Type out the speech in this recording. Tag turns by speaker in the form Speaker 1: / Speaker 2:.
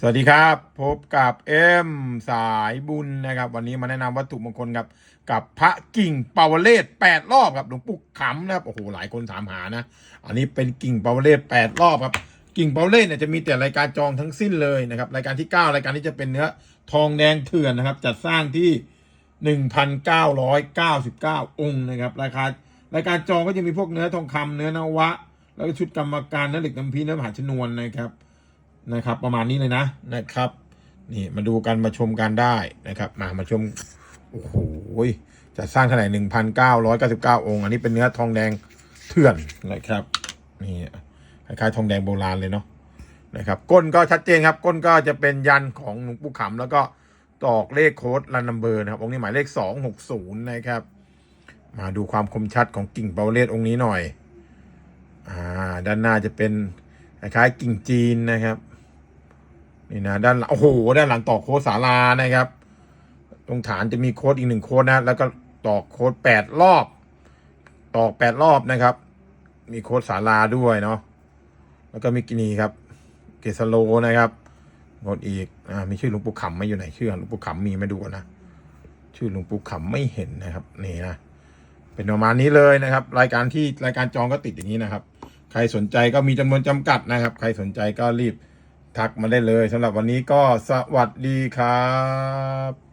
Speaker 1: สวัสดีครับ พบกับเอ็มสายบุญนะครับ วันนี้มาแนะนำวัตถุมงคลครับกับพระกิ่งปาวเลศแปดรอบครับหลวงปู่ขำนะครับโอ้โหหลายคนถามหานะ อันนี้เป็นกิ่งปาวเลศแปดรอบครับ กิ่งปาวเลศเนี่ยจะมีแต่รายการจองทั้งสิ้นเลยนะครับรายการที่ 9 รายการที่จะเป็นเนื้อทองแดงเถื่อนนะครับจัดสร้างที่ 1,999 องค์นะครับราคารายการจองก็จะมีพวกเนื้อทองคำเนื้อนวะ แล้วก็ชุดกรรมการเนื้อเหล็กน้ำพีเนื้อมหาชนวนนะครับ นะครับ ประมาณนี้เลยนะนะครับ นี่มาดูกันมาชมกันได้นะครับ มามาชมโอ้โหจะสร้างเท่าไหร่หนึ่งพันเก้าร้อยเก้าสิบเก้าองค์ อันนี้เป็นเนื้อทองแดงเถื่อนนะครับนี่คล้ายๆทองแดงโบราณเลยเนาะนะครับก้นก็ชัดเจนครับ ก้นก็จะเป็นยันของหลวงปู่ขำแล้วก็ตอกเลขโค้ดรันนัมเบอร์นะครับ องค์นี้หมายเลขสองหกศูนย์นะครับ มาดูความคมชัดของกิ่งเปาเลสองค์นี้หน่อย อ่า ด้านหน้าจะเป็นคล้ายๆกิ่งจีนนะครับ นี่นะด้านหลังโอ้โหด้านหลังต่อโค้ดสารานะครับ ตรงฐานจะมีโค้ดอีกหนึ่งโค้ดนะ แล้วก็ต่อโค้ดแปดรอบตอกแปดรอบนะครับ มีโค้ดสาราด้วยเนาะแล้วก็มีกินีครับ เกสโลนะครับหมดอีกอ่ามีชื่อหลวงปู่ขำไม่อยู่ไหนชื่อหลวงปู่ขำมีไหม่ดูนะ ชื่อหลวงปู่ขำไม่เห็นนะครับนี่นะเป็นประมาณนี้เลยนะครับ รายการที่รายการจองก็ติดอย่างนี้นะครับ ใครสนใจก็มีจำนวนจำกัดนะครับ ใครสนใจก็รีบ ทักมาได้เลยสำหรับวันนี้ก็สวัสดีครับ